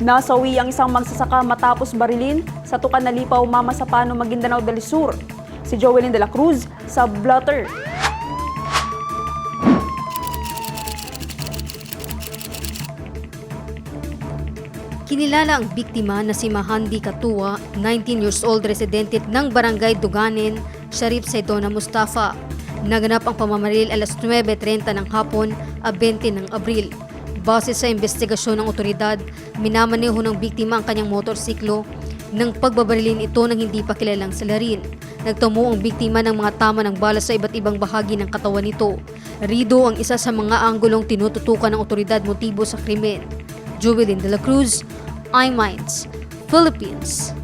Nasawi ang isang magsasaka matapos barilin sa Tukan na Lipaw, Mama Sapano, Maguindanao del Sur. Si Joelyn de la Cruz sa Blotter. Kinilala ang biktima na si Mahandi Katua, 19 years old residente ng barangay Duganin, Sharif Saidona Mustafa. Naganap ang pamamaril alas 9.30 ng hapon, a 20 ng Abril. Base sa investigasyon ng otoridad, minamaneho ng biktima ang kanyang motorsiklo nang pagbabarilin ito ng hindi pa kilalang salarin. Nagtamo ang biktima ng mga tama ng bala sa iba't ibang bahagi ng katawan nito. Rido ang isa sa mga anggulong tinututukan ng otoridad motibo sa krimen. Jubilin de la Cruz, iMinds, Philippines.